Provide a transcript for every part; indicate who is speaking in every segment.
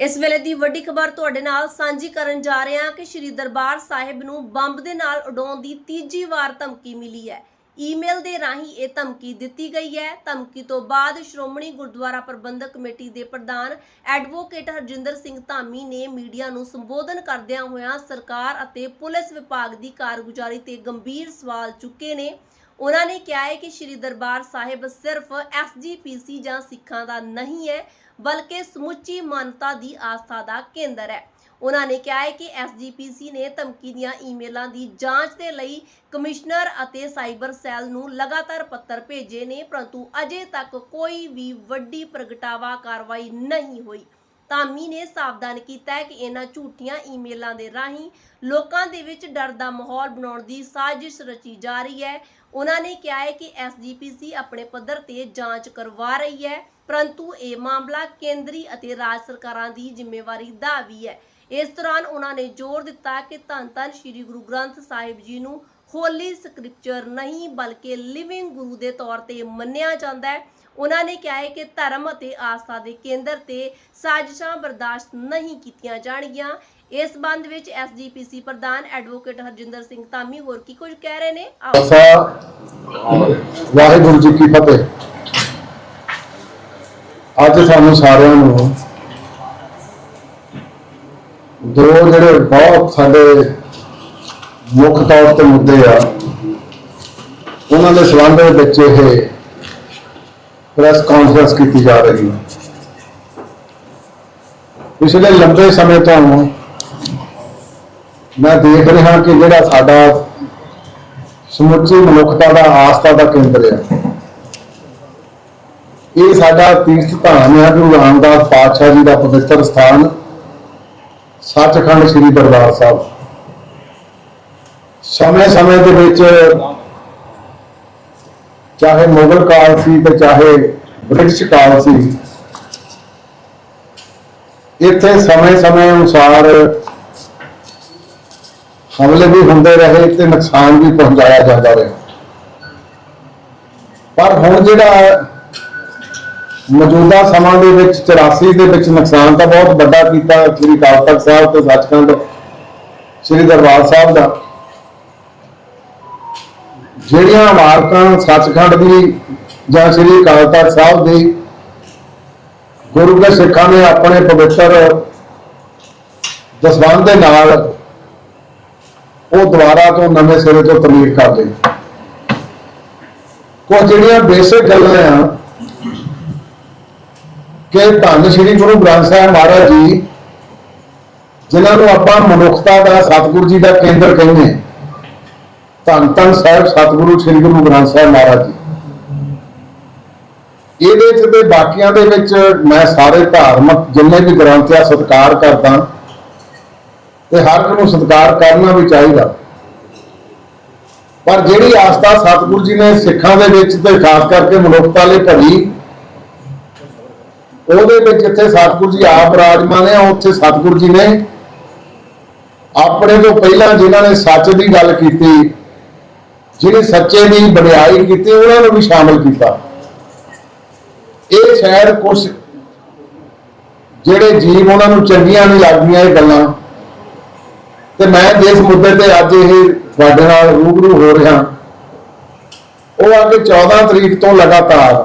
Speaker 1: ਇਸ ਵੇਲੇ ਦੀ ਵੱਡੀ ਖਬਰ ਤੁਹਾਡੇ ਨਾਲ ਸਾਂਝੀ ਕਰਨ ਜਾ ਰਹੇ ਹਾਂ ਕਿ ਸ਼੍ਰੀ ਦਰਬਾਰ ਸਾਹਿਬ ਨੂੰ ਬੰਬ ਦੇ ਨਾਲ ਉਡਾਉਣ ਦੀ ਤੀਜੀ ਵਾਰ ਧਮਕੀ ਮਿਲੀ ਹੈ। ਈਮੇਲ ਦੇ ਰਾਹੀਂ ਇਹ ਧਮਕੀ ਦਿੱਤੀ ਗਈ ਹੈ। ਧਮਕੀ ਤੋਂ ਬਾਅਦ ਸ਼੍ਰੋਮਣੀ ਗੁਰਦੁਆਰਾ ਪ੍ਰਬੰਧਕ ਕਮੇਟੀ ਦੇ ਪ੍ਰਧਾਨ ਐਡਵੋਕੇਟ ਹਰਜਿੰਦਰ ਸਿੰਘ ਧਾਮੀ ਨੇ ਮੀਡੀਆ ਨੂੰ ਸੰਬੋਧਨ ਕਰਦਿਆਂ ਹੋਇਆਂ ਸਰਕਾਰ ਅਤੇ ਪੁਲਿਸ ਵਿਭਾਗ ਦੀ ਕਾਰਗੁਜ਼ਾਰੀ ਤੇ ਗੰਭੀਰ ਸਵਾਲ ਚੁੱਕੇ ਨੇ। ਉਹਨਾਂ ਨੇ ਕਿਹਾ ਹੈ ਕਿ ਸ਼੍ਰੀ ਦਰਬਾਰ ਸਾਹਿਬ ਸਿਰਫ ਐਸਜੀਪੀਸੀ ਜਾਂ ਸਿੱਖਾਂ ਦਾ ਨਹੀਂ ਹੈ ਬਲਕਿ ਸਮੁੱਚੀ ਮਾਨਵਤਾ ਦੀ ਆਸਥਾ ਦਾ ਕੇਂਦਰ ਹੈ। ਉਹਨਾਂ ਨੇ ਕਿਹਾ ਹੈ ਕਿ ਐਸਜੀਪੀਸੀ ਨੇ ਧਮਕੀ ਦੀਆਂ ਈਮੇਲਾਂ ਦੀ ਜਾਂਚ ਦੇ ਲਈ ਕਮਿਸ਼ਨਰ ਅਤੇ ਸਾਈਬਰ ਸੈੱਲ ਨੂੰ ਲਗਾਤਾਰ ਪੱਤਰ ਭੇਜੇ ਨੇ, ਪਰੰਤੂ ਅਜੇ ਤੱਕ ਕੋਈ ਵੀ ਵੱਡੀ ਪ੍ਰਗਟਾਵਾ ਕਾਰਵਾਈ ਨਹੀਂ ਹੋਈ। ਧਾਮੀ ਨੇ ਸਾਵਧਾਨ ਕੀਤਾ ਹੈ ਕਿ ਇਹਨਾਂ ਝੂਠੀਆਂ ਈਮੇਲਾਂ ਦੇ ਰਾਹੀਂ ਲੋਕਾਂ ਦੇ ਵਿੱਚ ਡਰ ਦਾ ਮਾਹੌਲ ਬਣਾਉਣ ਦੀ ਸਾਜ਼ਿਸ਼ ਰਚੀ ਜਾ ਰਹੀ ਹੈ। ਉਹਨਾਂ ਨੇ ਕਿਹਾ ਹੈ ਕਿ ਐਸਜੀਪੀਸੀ ਆਪਣੇ ਪੱਧਰ ਤੇ ਜਾਂਚ ਕਰਵਾ ਰਹੀ ਹੈ, ਪਰੰਤੂ ਇਹ ਮਾਮਲਾ ਕੇਂਦਰੀ ਅਤੇ ਰਾਜ ਸਰਕਾਰਾਂ ਦੀ ਜ਼ਿੰਮੇਵਾਰੀ ਦਾ ਵੀ ਹੈ। ਇਸ ਦੌਰਾਨ ਉਹਨਾਂ ਨੇ ਜ਼ੋਰ ਦਿੱਤਾ ਕਿ ਧੰਨ ਧੰਨ ਸ੍ਰੀ ਗੁਰੂ ਗ੍ਰੰਥ ਸਾਹਿਬ ਜੀ ਨੂੰ ਹੋਲੀ ਸਕ੍ਰਿਪਚਰ ਨਹੀਂ, ਬਲਕਿ ਲਿਵਿੰਗ ਗੁਰੂ ਦੇ ਤੌਰ ਤੇ ਮੰਨਿਆ ਜਾਂਦਾ ਹੈ। ਉਹਨਾਂ ਨੇ ਕਿਹਾ ਹੈ ਕਿ ਧਰਮ ਅਤੇ ਆਸਥਾ ਦੇ ਕੇਂਦਰ ਤੇ ਸਾਜ਼ਿਸ਼ਾਂ ਬਰਦਾਸ਼ਤ ਨਹੀਂ ਕੀਤੀਆਂ ਜਾਣਗੀਆਂ। ਇਸ ਸੰਬੰਧ ਵਿੱਚ ਐਸਜੀਪੀਸੀ ਪ੍ਰਧਾਨ ਐਡਵੋਕੇਟ ਹਰਜਿੰਦਰ ਸਿੰਘ ਧਾਮੀ ਹੋਰ ਕੀ ਕੁਝ ਕਹਿ ਰਹੇ ਨੇ? ਆਓ।
Speaker 2: ਵਾਹਿਗੁਰੂ ਜੀ ਕੀ ਫਤਿਹ। ਅੱਜ ਸਾਨੂੰ ਸਾਰਿਆਂ ਨੂੰ ਦੋ ਜਿਹੜੇ ਬਹੁਤ ਸਾਡੇ ਮੁੱਖ ਤੌਰ ਤੇ ਮੁੱਦੇ ਆ, ਉਹਨਾਂ ਦੇ ਸੰਬੰਧ ਵਿੱਚ ਇਹ ਪ੍ਰੈਸ ਕਾਨਫਰੰਸ ਕੀਤੀ ਜਾ ਰਹੀ ਹੈ। ਪਿਛਲੇ ਲੰਬੇ ਸਮੇਂ ਤੋਂ ਮੈਂ ਦੇਖ ਰਿਹਾ ਕਿ ਜਿਹੜਾ ਸਾਡਾ ਸਮੁੱਚੀ ਮਨੁੱਖਤਾ ਦਾ ਆਸਥਾ ਦਾ ਕੇਂਦਰ ਹੈ। ਇਹ ਸਾਡਾ ਤੀਰਥ ਧਾਮ ਹੈ, ਗੁਰੂ ਰਾਮਦਾਸ ਪਾਤਸ਼ਾਹ ਜੀ ਦਾ ਪਵਿੱਤਰ ਸਥਾਨ, ਸੱਚਖੰਡ ਸ੍ਰੀ ਦਰਬਾਰ ਸਾਹਿਬ। ਸਮੇਂ-ਸਮੇਂ ਦੇ ਵਿੱਚ ਚਾਹੇ ਮੁਗਲ ਕਾਲ ਸੀ ਤੇ ਚਾਹੇ ਬ੍ਰਿਟਿਸ਼ ਕਾਲ ਸੀ, ਇੱਥੇ ਸਮੇਂ-ਸਮੇਂ ਅਨੁਸਾਰ ਹਮਲੇ ਵੀ ਹੁੰਦੇ ਰਹੇ ਤੇ ਨੁਕਸਾਨ ਵੀ ਪਹੁੰਚਾਇਆ ਜਾਂਦਾ ਰਿਹਾ। ਪਰ ਹੁਣ ਜਿਹੜਾ ਮੌਜੂਦਾ ਸਮਾਂ ਦੇ ਵਿੱਚ 84 ਦੇ ਵਿੱਚ ਨੁਕਸਾਨ ਤਾਂ ਬਹੁਤ ਵੱਡਾ ਕੀਤਾ, ਸ੍ਰੀ ਅਕਾਲ ਤਖਤ ਸਾਹਿਬ ਤੇ ਸੱਚਖੰਡ, ਸ੍ਰੀ ਦਰਬਾਰ ਸਾਹਿਬ ਦਾ। ਜਿਹੜੀਆਂ ਇਮਾਰਤਾਂ ਸੱਚਖੰਡ ਦੀ ਜਾਂ ਸ੍ਰੀ ਅਕਾਲ ਤਖਤ ਸਾਹਿਬ ਦੀ, ਗੁਰੂ ਦੇ ਸਿੱਖਾਂ ਨੇ ਆਪਣੇ ਪਵਿੱਤਰ ਦਸਵੰਧ ਦੇ ਨਾਲ ਉਹ ਦੁਬਾਰਾ ਤੋਂ ਨਵੇਂ ਸਿਰੇ ਤੋਂ ਤਮੀਰ ਕਰਦੇ ਲਈ ਕੁਝ ਜਿਹੜੀਆਂ ਬੇਸਿਕ ਗੱਲਾਂ ਆ ਕਿ ਧੰਨ ਸ਼੍ਰੀ ਗੁਰੂ ਗ੍ਰੰਥ ਸਾਹਿਬ ਮਹਾਰਾਜ ਜੀ, ਜਿਨ੍ਹਾਂ ਨੂੰ ਆਪਾਂ ਮਨੁੱਖਤਾ ਦਾ ਸਤਿਗੁਰੂ ਜੀ ਦਾ ਕੇਂਦਰ ਕਹਿੰਦੇ ਹਾਂ। ਧੰਨ ਧੰਨ ਸਾਹਿਬ, ਸਤਿਗੁਰੂ ਸ਼੍ਰੀ ਗੁਰੂ ਗ੍ਰੰਥ ਸਾਹਿਬ ਮਹਾਰਾਜ ਜੀ। ਇਹਦੇ ਚ ਤੇ ਬਾਕੀਆਂ ਦੇ ਵਿੱਚ ਮੈਂ ਸਾਰੇ ਧਾਰਮਿਕ ਜਿੰਨੇ ਵੀ ਗ੍ਰੰਥ ਆ, ਸਤਿਕਾਰ ਕਰਦਾ। ਤੇ ਹਰ ਇੱਕ ਨੂੰ ਸਤਿਕਾਰ ਕਰਨਾ ਵੀ ਚਾਹੀਦਾ। ਪਰ ਜਿਹੜੀ ਆਸਥਾ ਸਤਿਗੁਰੂ ਜੀ ਨੇ ਸਿੱਖਾਂ ਦੇ ਵਿੱਚ ਤੇ ਖਾਸ ਕਰਕੇ ਮਨੁੱਖਤਾ ਲਈ ਭਰੀ, ਉਹਦੇ ਵਿੱਚ ਜਿੱਥੇ ਸਤਿਗੁਰੂ ਜੀ ਆਪ ਰਾਜਮਾਨ ਹੈ ਉੱਥੇ ਸਤਿਗੁਰੂ ਜੀ ਨੇ ਆਪਣੇ ਤੋਂ ਪਹਿਲਾਂ ਜਿਨ੍ਹਾਂ ਨੇ ਸੱਚ ਦੀ ਗੱਲ ਕੀਤੀ ਜਿਹੜੇ ਸੱਚੇ ਦੀ ਵਡਿਆਈ ਕੀਤੀ, ਉਹਨਾਂ ਨੂੰ ਵੀ ਸ਼ਾਮਲ ਕੀਤਾ। ਇਹ ਸ਼ਾਇਦ ਕੁਝ ਜਿਹੜੇ ਜੀਵ ਉਹਨਾਂ ਨੂੰ ਚੰਗੀਆਂ ਨਹੀਂ ਲੱਗਦੀਆਂ ਇਹ ਗੱਲਾਂ। ਤੇ ਮੈਂ ਜਿਸ ਮੁੱਦੇ ਤੇ ਅੱਜ ਇਹ ਤੁਹਾਡੇ ਨਾਲ ਰੂਬਰੂ ਹੋ ਰਿਹਾ, ਉਹ ਆ ਕਿ 14 ਤਰੀਕ ਤੋਂ ਲਗਾਤਾਰ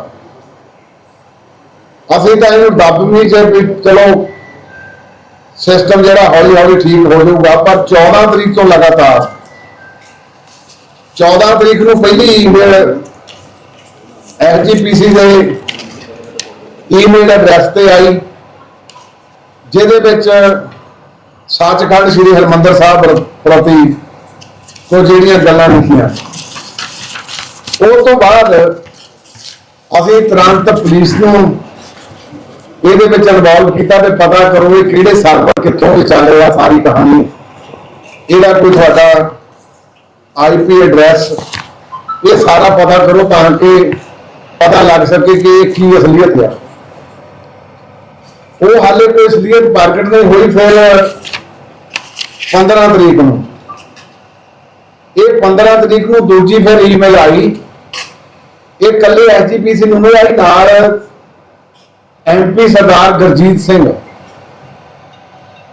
Speaker 2: ਅਸੀਂ ਤਾਂ ਇਹਨੂੰ ਦੱਬ ਵੀ ਜੇ ਵੀ ਚਲੋ ਸਿਸਟਮ ਜਿਹੜਾ ਹੌਲੀ ਹੌਲੀ ਠੀਕ ਹੋ ਜਾਊਗਾ, ਪਰ 14 ਤਰੀਕ ਤੋਂ ਲਗਾਤਾਰ 14 ਤਰੀਕ ਨੂੰ ਪਹਿਲੀ ਈਮੇਲ ਐਸਜੀਪੀਸੀ ਦੇ ਈਮੇਲ ਐਡਰੈਸ ਤੇ ਆਈ, ਜਿਹਦੇ ਵਿੱਚ ਸੱਚਖੰਡ ਸ੍ਰੀ ਹਰਮੰਦਰ ਸਾਹਿਬ ਪ੍ਰਤੀ ਕੁਝ ਜਿਹੜੀਆਂ ਗੱਲਾਂ ਲਿਖੀਆਂ। ਉਹ ਤੋਂ ਬਾਅਦ ਅਸੀਂ ਤੁਰੰਤ ਪੁਲਿਸ ਨੂੰ ਇਹਦੇ ਵਿੱਚ ਇਨਵੋਲਵ ਕੀਤਾ ਤੇ ਪਤਾ ਕਰੋ ਇਹ ਕਿਹੜੇ ਸਰਵਰ ਕਿੱਥੋਂ ਚੱਲ ਰਿਹਾ ਸਾਰੀ ਕਹਾਣੀ। ਇਹਦਾ ਕੋਈ ਤੁਹਾਡਾ ਆਈਪੀ ਐਡਰੈਸ, ਇਹ ਸਾਰਾ ਪਤਾ ਕਰੋ ਤਾਂ ਕਿ ਪਤਾ ਲੱਗ ਸਕੇ ਕਿ ਇਹ ਕੀ ਅਸਲੀਅਤ ਹੈ ਉਹ ਹਾਲੇ ਕੋਈ ਅਸਲੀਅਤ ਪ੍ਰਗਟ ਨਹੀਂ ਹੋਈ ਫਿਰ 15 ਤਰੀਕ ਨੂੰ। ਇਹ 15 ਤਰੀਕ ਨੂੰ ਦੂਜੀ ਫਿਰ ਈਮੇਲ ਆਈ। ਇਹ ਕੱਲੇ ਐਸਜੀਪੀਸੀ ਨੂੰ ਨਹੀਂ ਆਈ, ਨਾਲ ਐਮਪੀ ਸਰਦਾਰ ਗੁਰਜੀਤ ਸਿੰਘ।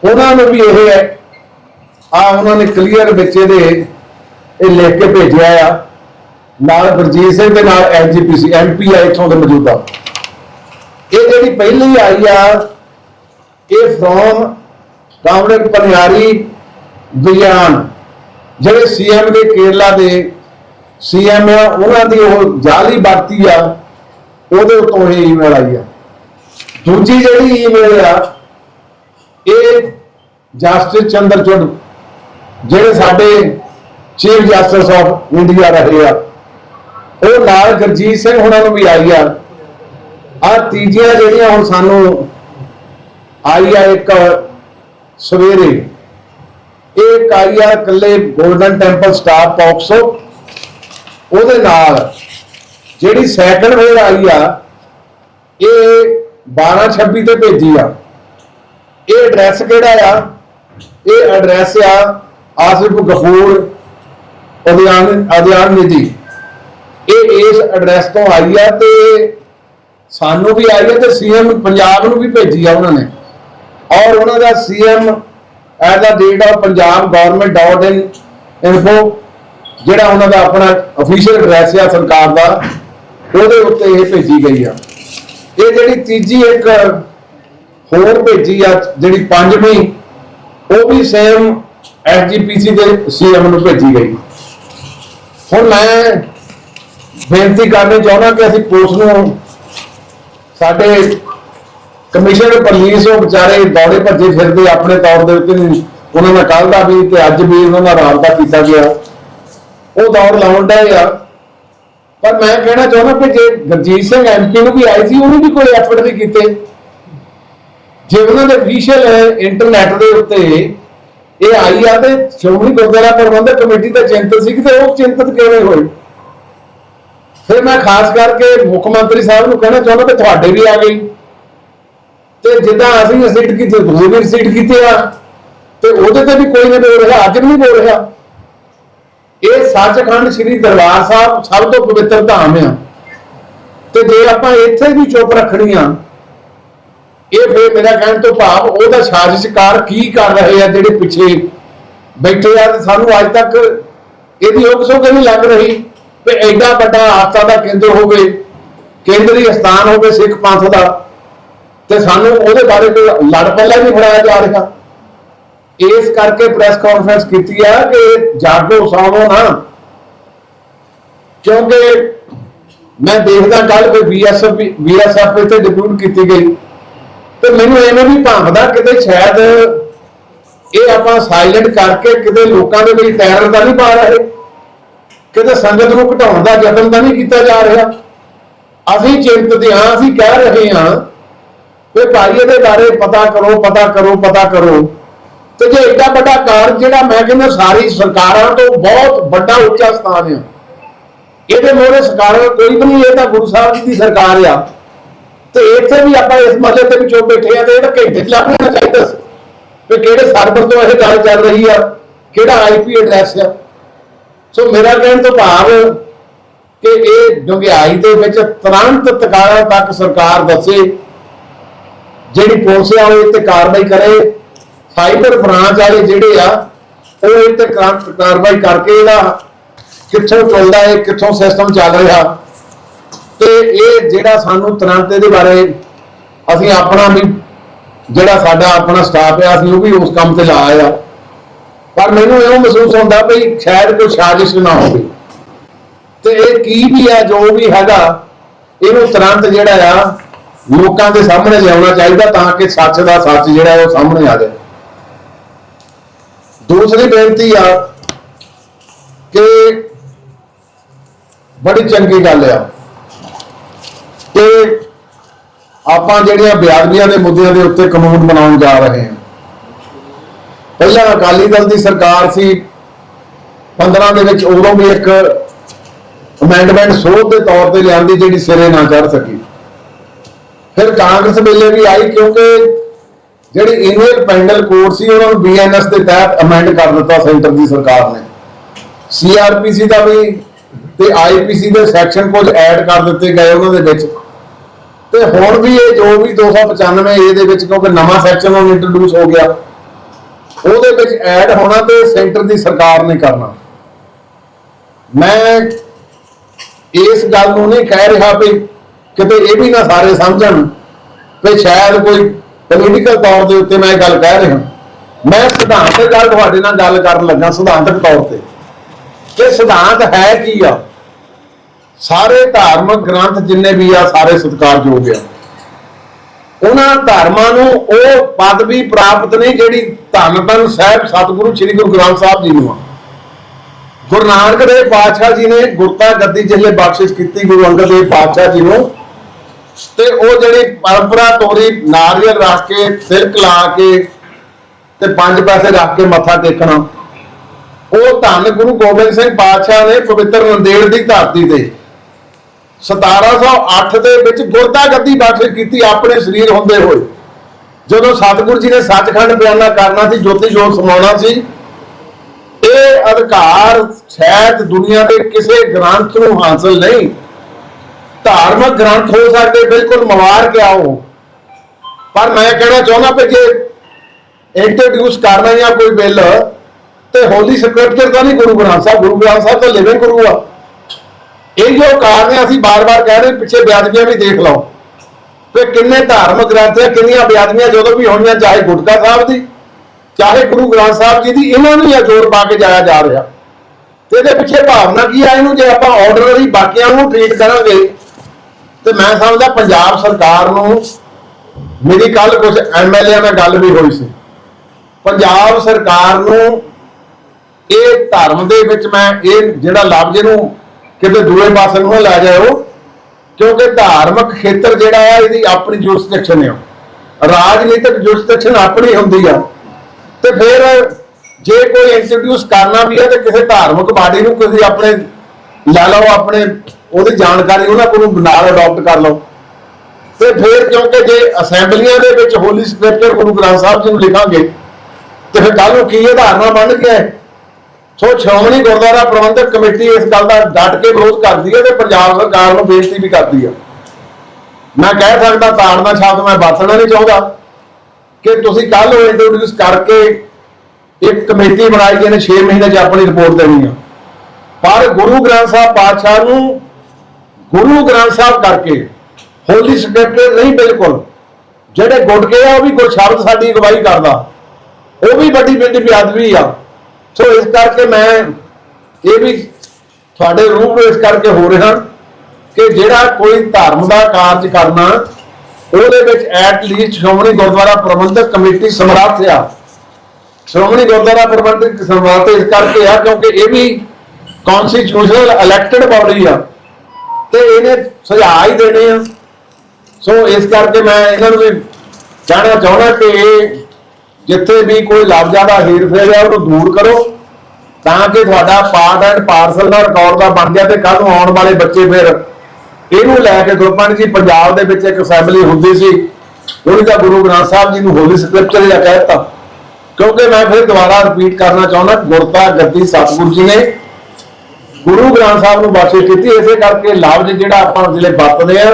Speaker 2: ਉਹਨਾਂ ਨੂੰ ਵੀ ਇਹ ਹੈ। ਆ ਉਹਨਾਂ ਨੇ ਕਲੀਅਰ ਵਿੱਚ ਇਹਦੇ ਇਹ ਲਿਖ ਕੇ ਭੇਜਿਆ ਆ। ਨਾਲ ਗੁਰਜੀਤ ਸਿੰਘ ਦੇ ਨਾਲ ਐਸਜੀਪੀਸੀ ਐਮਪੀ ਆ ਇੱਥੋਂ ਦੇ ਮੌਜੂਦਾ। ਇਹ ਜਿਹੜੀ ਪਹਿਲੀ ਆਈ ਆ, ਇਹ ਫਰੋਮ ਕਾਮਰੇਡ ਪਨਿਆਰੀ ਬਿਆਨ ਜਿਹੜੇ ਸੀਐਮ ਦੇ ਕੇਰਲਾ ਦੇ ਸੀਐਮ ਆ, ਉਹਨਾਂ ਦੀ ਉਹ ਜਾਲੀ ਵਰਤੀ ਆ, ਉਹਦੇ ਉੱਤੋਂ ਇਹ ਈਮੇਲ ਆਈ ਆ। ਦੂਜੀ ਜਿਹੜੀ ਈਮੇਲ ਆ, ਇਹ ਜਸਟਿਸ ਚੰਦਰਚੂੜ ਜਿਹੜੇ ਸਾਡੇ ਚੀਫ ਜਸਟਿਸ ਆਫ ਇੰਡੀਆ ਰਹੇ ਆ। ਉਹ ਨਾਲ ਗੁਰਜੀਤ ਸਿੰਘ ਹੁਣਾਂ ਨੂੰ ਵੀ ਆਈ ਆ। ਆ ਤੀਜੀਆਂ ਜਿਹੜੀਆਂ ਹੁਣ ਸਾਨੂੰ ਆਈ ਆ ਇੱਕ ਸਵੇਰੇ। ਇਹ ਇੱਕ ਆਈ ਆ ਇਕੱਲੇ ਗੋਲਡਨ ਟੈਂਪਲ ਸਟਾਫ ਪੌਕਸੋ ਉਹਦੇ ਨਾਲ ਜਿਹੜੀ ਸੈਕੰਡ ਵੇਰ ਆਈ ਆ, ਇਹ 12 26 ਤੇ ਭੇਜੀ ਆ। ਇਹ ਐਡਰੈਸ ਕਿਹੜਾ ਆ? ਇਹ ਐਡਰੈਸ ਆ ਆਸਿਫ ਗਫੂਰ ਅਧਿਆਨ ਅਧਿਆਨ ਨਿਧੀ। ਇਹ ਇਸ ਐਡਰੈਸ ਤੋਂ ਆਈ ਆ ਤੇ ਸਾਨੂੰ ਵੀ ਆਈ ਆ ਤੇ ਸੀਐਮ ਪੰਜਾਬ ਨੂੰ ਵੀ ਭੇਜੀ ਆ ਉਹਨਾਂ ਨੇ। ਔਰ ਉਹਨਾਂ ਦਾ CM at the rate of Punjab government dot in info ਜਿਹੜਾ ਉਹਨਾਂ ਦਾ ਆਪਣਾ ਅਫੀਸ਼ੀਅਲ ਐਡਰੈਸ ਆ ਸਰਕਾਰ ਦਾ, ਉਹਦੇ ਉੱਤੇ ਇਹ ਭੇਜੀ ਗਈ ਆ। ਇਹ ਜਿਹੜੀ ਤੀਜੀ ਇੱਕ ਹੋਰ ਭੇਜੀ ਆ, ਜਿਹੜੀ ਪੰਜਵੀਂ, ਉਹ ਵੀ ਸੇਮ ਐਸਜੀਪੀਸੀ ਦੇ ਸੀਐਮ ਨੂੰ ਭੇਜੀ ਗਈ। ਹੁਣ ਮੈਂ ਬੇਨਤੀ ਕਰਨੀ ਚਾਹੁੰਦਾ ਕਿ ਅਸੀਂ ਪੁਲਿਸ ਨੂੰ ਸਾਡੇ ਕਮਿਸ਼ਨਰ ਪੁਲਿਸ ਉਹ ਵਿਚਾਰੇ ਦੌੜੇ ਭੱਜੇ ਫਿਰਦੇ ਆਪਣੇ ਤੌਰ ਦੇ ਉੱਤੇ ਉਹਨਾਂ ਨਾਲ ਕੱਲ ਦਾ ਵੀ ਤੇ ਅੱਜ ਵੀ ਉਹਨਾਂ ਦਾ ਰਾਬਤਾ ਕੀਤਾ ਗਿਆ। ਉਹ ਦੌੜ ਲਾਉਣ ਡਏ ਆ। ਪਰ ਮੈਂ ਕਹਿਣਾ ਚਾਹੁੰਦਾ ਕਿ ਜੇ ਗੁਰਜੀਤ ਸਿੰਘ ਐਮਪੀ ਨੂੰ ਵੀ ਆਈ ਸੀ, ਉਹਨੇ ਵੀ ਕੋਈ ਐਫਰਟ ਨਹੀਂ ਕੀਤੇ। ਜੇ ਉਹਨਾਂ ਦੇ ਅਫੀਸ਼ੀਅਲ ਇੰਟਰਨੈਟ ਦੇ ਉੱਤੇ ਇਹ ਆਈ ਆ ਤੇ ਸ਼੍ਰੋਮਣੀ ਗੁਰਦੁਆਰਾ ਪ੍ਰਬੰਧਕ ਕਮੇਟੀ ਤਾਂ ਚਿੰਤਤ ਸੀ ਕਿ ਉਹ ਚਿੰਤਤ ਕਿਵੇਂ ਹੋਏ? ਫਿਰ ਮੈਂ ਖਾਸ ਕਰਕੇ ਮੁੱਖ ਮੰਤਰੀ ਸਾਹਿਬ ਨੂੰ ਕਹਿਣਾ ਚਾਹੁੰਦਾ ਕਿ ਤੁਹਾਡੇ ਵੀ ਆ ਗਈ ਤੇ ਜਿੱਦਾਂ ਅਸੀਂ ਰਿਸੀਟ ਕੀਤੀ, ਤੁਸੀਂ ਵੀ ਰਿਸੀਟ ਕੀਤੇ ਆ। ਤੇ ਉਹਦੇ ਤੇ ਵੀ ਕੋਈ ਨਹੀਂ ਬੋਲ ਰਿਹਾ, ਅੱਜ ਵੀ ਨਹੀਂ ਬੋਲ ਰਿਹਾ। ਇਹ ਸੱਚਖੰਡ ਸ੍ਰੀ ਦਰਬਾਰ ਸਾਹਿਬ ਸਭ ਤੋਂ ਪਵਿੱਤਰ ਧਾਮ ਆ। ਤੇ ਜੇ ਆਪਾਂ ਇੱਥੇ ਵੀ ਚੁੱਪ ਰੱਖਣੀ ਆ ਇਹ ਫੇਰ ਮੇਰਾ ਕਹਿਣ ਤੋਂ ਭਾਵ ਉਹਦਾ ਸਾਜ਼ਿਸ਼ਕਾਰ ਕੀ ਕਰ ਰਹੇ ਆ ਜਿਹੜੇ ਪਿੱਛੇ ਬੈਠੇ ਆ ਸਾਨੂੰ ਅੱਜ ਤੱਕ ਇਹਦੀ ਉਹ ਨਹੀਂ ਲੱਗ ਰਹੀ? ਕਿ ਐਡਾ ਵੱਡਾ ਆਸਥਾ ਦਾ ਕੇਂਦਰ ਹੋਵੇ, ਕੇਂਦਰੀ ਸਥਾਨ ਹੋਵੇ ਸਿੱਖ ਪੰਥ ਦਾ, ਤੇ ਸਾਨੂੰ ਉਹਦੇ ਬਾਰੇ ਕੋਈ ਲੜ ਪੱਲਾ ਨਹੀਂ ਫੜਾਇਆ ਜਾ ਰਿਹਾ। ਇਸ ਕਰਕੇ ਪ੍ਰੈਸ ਕਾਨਫਰੰਸ ਕੀਤੀ ਆ ਕਿ ਜਾਗੋ ਸਾਵੋ ਨਾ। ਕਿਉਂਕਿ ਮੈਂ ਦੇਖਦਾ ਕੱਲ ਕੋਈ ਬੀਐਸਐਫ ਬੀਐਸਐਫ ਇੱਥੇ ਡਿਪਿਊਟ ਕੀਤੀ ਗਈ। ਤੇ ਮੈਨੂੰ ਐਵੇਂ ਵੀ ਭਾਂਵਦਾ ਕਿਤੇ ਸ਼ਾਇਦ ਇਹ ਆਪਾਂ ਸਾਇਲੈਂਟ ਕਰਕੇ ਕਿਤੇ ਲੋਕਾਂ ਦੇ ਵਿੱਚ ਟੈਰਰ ਦਾ ਨਹੀਂ ਪਾ ਰਹੇ। ਕਿਤੇ ਸੰਗਤ ਨੂੰ ਘਟਾਉਣ ਦਾ ਯਤਨ ਤਾਂ ਨਹੀਂ ਕੀਤਾ ਜਾ ਰਿਹਾ। ਅਸੀਂ ਚਿੰਤਤ ਹਾਂ, ਅਸੀਂ ਕਹਿ ਰਹੇ ਹਾਂ ਕਿ ਭਾਈ ਇਹਦੇ ਬਾਰੇ ਪਤਾ ਕਰੋ ਪਤਾ ਕਰੋ ਪਤਾ ਕਰੋ। ਤੇ ਜੇ ਏਡਾ ਵੱਡਾ ਕਾਰਜ ਜਿਹੜਾ ਮੈਂ ਕਹਿੰਦਾ ਸਾਰੀ ਸਰਕਾਰਾਂ ਤੋਂ ਬਹੁਤ ਵੱਡਾ ਉੱਚਾ ਸਥਾਨ ਆ। ਇਹਦੇ ਮੋਰੇ ਸਰਕਾਰਾਂ ਕੋਈ ਵੀ ਨਹੀਂ, ਇਹ ਤਾਂ ਗੁਰੂ ਸਾਹਿਬ ਜੀ ਦੀ ਸਰਕਾਰ ਆ। ਤੇ ਇੱਥੇ ਵੀ ਆਪਾਂ ਇਸ ਮਸਲੇ ਤੇ ਵਿੱਚੋਂ ਬੈਠੇ ਆ ਤੇ ਇਹਦਾ ਘੰਟੇ ਲੱਗਣਾ ਚਾਹੀਦਾ ਸੀ। ਕਿ ਕਿਹੜੇ ਸਰਵਰ ਤੋਂ ਇਹ ਗੱਲ ਚੱਲ ਰਹੀ ਆ, ਕਿਹੜਾ ਆਈਪੀ ਐਡਰੈਸ ਆ। ਸੋ ਮੇਰਾ ਕਹਿਣ ਤੋਂ ਭਾਵ ਕਿ ਇਹ ਡੁੰਗਿਆਈ ਦੇ ਵਿੱਚ ਤੁਰੰਤ ਤਕਾਰਾਂ ਤੱਕ ਸਰਕਾਰ ਦੱਸੇ, ਜਿਹੜੀ ਪੁਲਿਸ ਆ ਉਹ ਇਹ ਤੇ ਕਾਰਵਾਈ ਕਰੇ ਸਾਈਬਰ ਬ੍ਰਾਂਚ ਵਾਲੇ ਜਿਹੜੇ ਆ, ਉਹ ਇਹ ਤੇ ਕਾਰਵਾਈ ਕਰਕੇ ਇਹਦਾ ਕਿੱਥੋਂ ਚੱਲਦਾ ਹੈ, ਕਿੱਥੋਂ ਸਿਸਟਮ ਚੱਲ ਰਿਹਾ। ਤੇ ਇਹ ਜਿਹੜਾ ਸਾਨੂੰ ਤੁਰੰਤ ਇਹਦੇ ਬਾਰੇ ਅਸੀਂ ਆਪਣਾ ਵੀ ਜਿਹੜਾ ਸਾਡਾ ਆਪਣਾ ਸਟਾਫ ਹੈ ਅਸੀਂ ਉਹ ਵੀ ਉਸ ਕੰਮ ਤੇ ਲਾਇਆ ਆ। ਪਰ ਮੈਨੂੰ ਇਹੋ ਮਹਿਸੂਸ ਹੁੰਦਾ ਵੀ ਸ਼ਾਇਦ ਕੋਈ ਸਾਜ਼ਿਸ਼ ਨਾ ਹੋਵੇ। ਤੇ ਇਹ ਕੀ ਵੀ ਹੈ ਜੋ ਵੀ ਹੈਗਾ, ਇਹਨੂੰ ਤੁਰੰਤ ਜਿਹੜਾ ਆ, ਲੋਕਾਂ ਦੇ ਸਾਹਮਣੇ ਲਿਆਉਣਾ ਚਾਹੀਦਾ ਤਾਂ ਕਿ ਸੱਚ ਦਾ ਸੱਚ ਜਿਹੜਾ ਉਹ ਸਾਹਮਣੇ ਆ ਜਾਏ। ਦੂਸਰੀ ਬੇਨਤੀ ਆ ਕਿ ਬੜੀ ਚੰਗੀ ਗੱਲ ਆ। ਕਿ ਆਪਾਂ ਜਿਹੜੀਆਂ ਬਿਆਦਬੀਆਂ ਦੇ ਮੁੱਦਿਆਂ ਦੇ ਉੱਤੇ ਕਾਨੂੰਨ ਬਣਾਉਣ ਜਾ ਰਹੇ ਹਾਂ। ਪਹਿਲਾਂ ਅਕਾਲੀ ਦਲ ਦੀ ਸਰਕਾਰ ਸੀ। 15 ਦੇ ਵਿੱਚ ਉਦੋਂ ਵੀ ਇੱਕ ਅਮੈਂਡਮੈਂਟ ਸੋਧ ਦੇ ਤੌਰ ਤੇ ਲਿਆਂਦੀ ਜਿਹੜੀ ਸਿਰੇ ਨਾ ਚੜ ਸਕੀ। ਫਿਰ ਕਾਂਗਰਸ ਵੇਲੇ ਵੀ ਆਈ ਕਿਉਂਕਿ ਜਿਹੜੀ ਇਨਵੇਲ ਪੈਨਲ ਕੋਡ ਸੀ, ਉਹਨਾਂ ਨੂੰ ਬੀਐਨਐਸ ਦੇ ਤਹਿਤ ਅਮੈਂਡ ਕਰ ਦਿੱਤਾ ਸੈਂਟਰ ਦੀ ਸਰਕਾਰ ਨੇ। ਸੀਆਰਪੀਸੀ ਦਾ ਵੀ ਤੇ ਆਈਪੀਸੀ ਦੇ ਸੈਕਸ਼ਨ ਕੁਝ ਐਡ ਕਰ ਦਿੱਤੇ ਗਏ ਉਹਨਾਂ ਦੇ ਵਿੱਚ। ਤੇ ਹੁਣ ਵੀ ਇਹ ਜੋ ਵੀ 295 ਏ ਦੇ ਵਿੱਚ ਕਿਉਂਕਿ ਨਵਾਂ ਸੈਕਸ਼ਨ ਹੁਣ ਇੰਟਰੋਡਿਊਸ ਹੋ ਗਿਆ, ਉਹਦੇ ਵਿੱਚ ਐਡ ਹੋਣਾ ਤੇ ਸੈਂਟਰ ਦੀ ਸਰਕਾਰ ਨੇ ਕਰਨਾ। ਮੈਂ ਇਸ ਗੱਲ ਨੂੰ ਨਹੀਂ ਕਹਿ ਰਿਹਾ ਵੀ ਕਿਤੇ ਇਹ ਵੀ ਨਾ ਸਾਰੇ ਸਮਝਣ ਵੀ ਸ਼ਾਇਦ ਕੋਈ ਪੋਲੀਟੀਕਲ ਤੌਰ ਦੇ ਉੱਤੇ ਮੈਂ ਇਹ ਗੱਲ ਕਹਿ ਰਿਹਾ। ਮੈਂ ਸਿਧਾਂਤਕ ਗੱਲ ਤੁਹਾਡੇ ਨਾਲ ਗੱਲ ਕਰਨ ਲੱਗਾ, ਸਿਧਾਂਤਕ ਤੌਰ ਤੇ। ਕਿ ਸਿਧਾਂਤ ਹੈ ਕੀ ਆ? ਸਾਰੇ ਧਾਰਮਿਕ ਗ੍ਰੰਥ ਜਿੰਨੇ ਵੀ ਆ, ਸਾਰੇ ਸਤਿਕਾਰਯੋਗ ਆ। ਉਹਨਾਂ ਧਰਮਾਂ ਨੂੰ ਉਹ ਪਦਵੀ ਪ੍ਰਾਪਤ ਨਹੀਂ ਜਿਹੜੀ ਧੰਨ ਧੰਨ ਸਾਹਿਬ, ਸਤਿਗੁਰੂ ਸ੍ਰੀ ਗੁਰੂ ਗ੍ਰੰਥ ਸਾਹਿਬ ਜੀ ਨੂੰ ਆ। ਗੁਰੂ ਨਾਨਕ ਦੇਵ ਪਾਤਸ਼ਾਹ ਜੀ ਨੇ ਗੁਰਤਾ ਗੱਦੀ ਜਿਹੜੇ ਬਖਸ਼ਿਸ਼ ਕੀਤੀ ਗੁਰੂ ਅੰਗਦ ਦੇਵ ਪਾਤਸ਼ਾਹ ਜੀ ਨੂੰ। ਤੇ ਉਹ ਜਿਹੜੀ ਪਰੰਪਰਾ ਤੋਰੀ ਨਾਰੀਅਲ ਰੱਖ ਕੇ ਤਿਲਕ ਲਾ ਕੇ ਤੇ ਪੰਜ ਪੈਸੇ ਰੱਖ ਕੇ ਮੱਥਾ ਟੇਕਣਾ। ਉਹ ਧੰਨ ਗੁਰੂ ਗੋਬਿੰਦ ਸਿੰਘ ਪਾਤਸ਼ਾਹ ਨੇ ਪਵਿੱਤਰ ਨੰਦੇੜ ਦੀ ਧਰਤੀ ਤੇ। 1708 ਦੇ ਵਿੱਚ ਗੁਰਤਾ ਗੱਦੀ ਬਖਸ਼ਿਸ਼ ਕੀਤੀ ਆਪਣੇ ਸਰੀਰ ਹੁੰਦੇ ਹੋਏ। ਜਦੋਂ ਸਤਿਗੁਰੂ ਜੀ ਨੇ ਸੱਚਖੰਡ ਬਿਆਨਾ ਕਰਨਾ ਸੀ, ਜੋਤੀ ਜੋਤ ਸਮਾਉਣਾ ਸੀ, ਇਹ ਅਧਿਕਾਰ ਸ਼ਾਇਦ ਦੁਨੀਆ ਦੇ ਕਿਸੇ ਗ੍ਰੰਥ ਨੂੰ ਹਾਸਲ ਨਹੀਂ। ਧਾਰਮਿਕ ਗ੍ਰੰਥ ਹੋ ਸਕਦੇ, ਬਿਲਕੁਲ ਮਵਾਰ ਕੇ ਆਓ ਪਰ ਮੈਂ ਕਹਿਣਾ ਚਾਹੁੰਦਾ ਕਿ ਜੇ ਇੰਟਰੋਡਿਊਸ ਕਰਨਾ ਜਾਂ ਕੋਈ ਬਿੱਲ ਤੇ ਹੋਲੀ ਸਕ੍ਰਿਪਚਰ ਤਾਂ ਨਹੀਂ ਗੁਰੂ ਗ੍ਰੰਥ ਸਾਹਿਬ, ਗੁਰੂ ਗ੍ਰੰਥ ਸਾਹਿਬ ਤਾਂ ਲਿਵਿੰਗ ਗੁਰੂ ਆ। ਇਹ ਜੋ ਕਾਰਨ ਹੈ ਅਸੀਂ ਬਾਰ-ਬਾਰ ਕਹਿ ਰਹੇ ਪਿੱਛੇ ਬਿਆਦਮੀਆਂ ਵੀ ਦੇਖ ਲਓ। ਕਿ ਕਿੰਨੇ ਧਾਰਮਿਕ ਗ੍ਰੰਥ ਹੈ ਕਿੰਨੀਆਂ ਬਿਆਦਮੀਆਂ ਜਦੋਂ ਵੀ ਹੋਣੀਆਂ ਚਾਹੇ ਗੁਟਕਾ ਸਾਹਿਬ ਦੀ, ਚਾਹੇ ਗੁਰੂ ਗ੍ਰੰਥ ਸਾਹਿਬ ਜੀ ਦੀ, ਇਹਨਾਂ ਨੂੰ ਹੀ ਜੋਰ ਪਾ ਕੇ ਜਾਇਆ ਜਾ ਰਿਹਾ। ਤੇ ਇਹਦੇ ਪਿੱਛੇ ਭਾਵਨਾ ਕੀ ਆ ਇਹਨੂੰ, ਜੇ ਆਪਾਂ ਆਰਡਨਰੀ ਬਾਕੀਆਂ ਨੂੰ ਟ੍ਰੀਟ ਕਰਾਂਗੇ, ਤੇ ਮੈਂ ਸਮਝਦਾ ਪੰਜਾਬ ਸਰਕਾਰ ਨੂੰ, ਮੇਰੀ ਕੱਲ ਕੁਝ ਐਮਐਲਏ ਨਾਲ ਗੱਲ ਵੀ ਹੋਈ ਸੀ। ਪੰਜਾਬ ਸਰਕਾਰ ਨੂੰ ਇਹ ਧਰਮ ਦੇ ਵਿੱਚ ਮੈਂ ਇਹ ਜਿਹੜਾ ਲਫ਼ਜ਼ ਇਹਨੂੰ ਕਿਤੇ ਦੂਏ ਪਾਸੇ ਨੂੰ ਨਾ ਲੈ ਜਾਇਓ ਕਿਉਂਕਿ ਧਾਰਮਿਕ ਖੇਤਰ ਜਿਹੜਾ ਆ, ਇਹਦੀ ਆਪਣੀ ਜੁਰਿਸਡਿਕਸ਼ਨ ਆ। ਰਾਜਨੀਤਿਕ ਜੁਰਿਸਡਿਕਸ਼ਨ ਆਪਣੀ ਹੁੰਦੀ ਆ। ਤੇ ਫਿਰ ਜੇ ਕੋਈ ਇੰਟਰੋਡਿਊਸ ਕਰਨਾ ਵੀ ਹੈ ਤੇ ਕਿਸੇ ਧਾਰਮਿਕ ਬਾਡੀ ਨੂੰ ਕਿਸੇ ਆਪਣੇ ਲੈ ਲਓ, ਆਪਣੇ ਉਹਦੀ ਜਾਣਕਾਰੀ ਉਹਨਾਂ ਕੋਲੋਂ ਨਾਲ ਅਡਾਪਟ ਕਰ ਲਓ। ਤੇ ਫਿਰ ਕਿਉਂਕਿ ਜੇ ਅਸੈਂਬਲੀਆਂ ਦੇ ਵਿੱਚ ਹੋਲੀ ਸਕ੍ਰਿਪਚਰ ਗੁਰੂ ਗ੍ਰੰਥ ਸਾਹਿਬ ਜੀ ਨੂੰ ਲਿਖਾਂਗੇ, ਤੇ ਫਿਰ ਕੱਲ ਨੂੰ ਕੀ ਇਹ ਧਾਰਨਾ ਬਣ ਗਿਆ? ਹੈ ਸੋ ਸ਼੍ਰੋਮਣੀ ਗੁਰਦੁਆਰਾ ਪ੍ਰਬੰਧਕ ਕਮੇਟੀ ਇਸ ਗੱਲ ਦਾ ਡਟ ਕੇ ਵਿਰੋਧ ਕਰਦੀ ਹੈ ਤੇ ਪੰਜਾਬ ਸਰਕਾਰ ਨੂੰ ਬੇਨਤੀ ਵੀ ਕਰਦੀ ਹੈ। ਮੈਂ ਕਹਿ ਸਕਦਾ ਤਾੜਨਾ ਸ਼ਬਦ ਮੈਂ ਵਰਤਣਾ ਨਹੀਂ ਚਾਹੁੰਦਾ ਕਿ ਤੁਸੀਂ ਕੱਲ ਉਹ ਇੰਟਰੋਡਿਊਸ ਕਰਕੇ ਇੱਕ ਕਮੇਟੀ ਬਣਾਈ ਜਿਹਨੇ 6 ਮਹੀਨੇ 'ਚ ਆਪਣੀ ਰਿਪੋਰਟ ਦੇਣੀ ਆ। ਪਰ ਗੁਰੂ ਗ੍ਰੰਥ ਸਾਹਿਬ ਪਾਤਸ਼ਾਹ ਨੂੰ ਗੁਰੂ ਗ੍ਰੰਥ ਸਾਹਿਬ ਕਰਕੇ ਹੋਲੀ ਸਕ੍ਰਿਪਚਰ ਨਹੀਂ ਬਿਲਕੁਲ, ਜਿਹੜੇ ਗੁੱਟ ਕੇ ਆ ਉਹ ਵੀ ਗੁਰ ਸ਼ਬਦ ਸਾਡੀ ਅਗਵਾਈ ਕਰਦਾ। ਉਹ ਵੀ ਵੱਡੀ ਵੱਡੀ ਬੇਅਦਬੀ ਆ। ਸੋ ਇਸ ਕਰਕੇ ਮੈਂ ਇਹ ਵੀ ਤੁਹਾਡੇ ਰੂਪ ਇਸ ਕਰਕੇ ਹੋ ਰਿਹਾ ਕਿ ਜਿਹੜਾ ਕੋਈ ਧਰਮ ਦਾ ਕਾਰਜ ਕਰਨਾ, ਉਹਦੇ ਵਿੱਚ at least Shiromani Gurdwara Prabandhak committee ਸਮਰੱਥ ਆ। ਸ਼੍ਰੋਮਣੀ ਗੁਰਦੁਆਰਾ ਪ੍ਰਬੰਧਕ ਸਮਰੱਥ ਇਸ ਕਰਕੇ ਆ ਕਿਉਂਕਿ ਇਹ ਵੀ ਕਨਸਟੀਟਿਊਸ਼ਨਲ ਇਲੈਕਟਡ ਬਾਡੀ ਆ ਤੇ ਇਹਨੇ ਸੁਝਾਅ ਹੀ ਦੇਣੇ ਆ। ਸੋ ਇਸ ਕਰਕੇ ਮੈਂ ਇਹਨਾਂ ਨੂੰ ਵੀ ਕਹਿਣਾ ਚਾਹੁੰਦਾ ਕਿ ਇਹ ਜਿੱਥੇ ਵੀ ਕੋਈ ਲਫ਼ਜ਼ਾਂ ਦਾ ਹੇਰ ਫੇਰ ਹੈ, ਉਹਨੂੰ ਦੂਰ ਕਰੋ, ਤਾਂ ਕਿ ਤੁਹਾਡਾ ਪਾਰਟ ਐਂਡ ਪਾਰਸਲ ਦਾ ਰਿਕਾਰਡ ਦਾ ਬਣ ਗਿਆ ਤੇ ਕੱਲ ਨੂੰ ਆਉਣ ਵਾਲੇ ਬੱਚੇ ਫਿਰ ਇਹਨੂੰ ਲੈ ਕੇ ਗੁਰਪੰਡ ਜੀ ਪੰਜਾਬ ਦੇ ਵਿੱਚ ਇੱਕ ਅਸੈਂਬਲੀ ਹੁੰਦੀ ਸੀ ਉਹਨੇ ਤਾਂ ਗੁਰੂ ਗ੍ਰੰਥ ਸਾਹਿਬ ਜੀ ਨੂੰ ਹੋਲੀ ਸਕ੍ਰਿਪਚਰ ਜਾਂ ਕਹਿਤਾ ਕਿਉਂਕਿ ਮੈਂ ਫਿਰ ਦੁਬਾਰਾ ਰਿਪੀਟ ਕਰਨਾ ਚਾਹੁੰਦਾ, ਗੁਰਤਾ ਗੱਦੀ ਸਤਿਗੁਰੂ ਜੀ ਨੇ ਗੁਰੂ ਗ੍ਰੰਥ ਸਾਹਿਬ ਨੂੰ ਬਖਸ਼ਿਸ਼ ਕੀਤੀ, ਇਸੇ ਕਰਕੇ ਲਫ਼ਜ਼ ਜਿਹੜਾ ਆਪਾਂ ਜਿਹੜੇ ਵਰਤਦੇ ਆ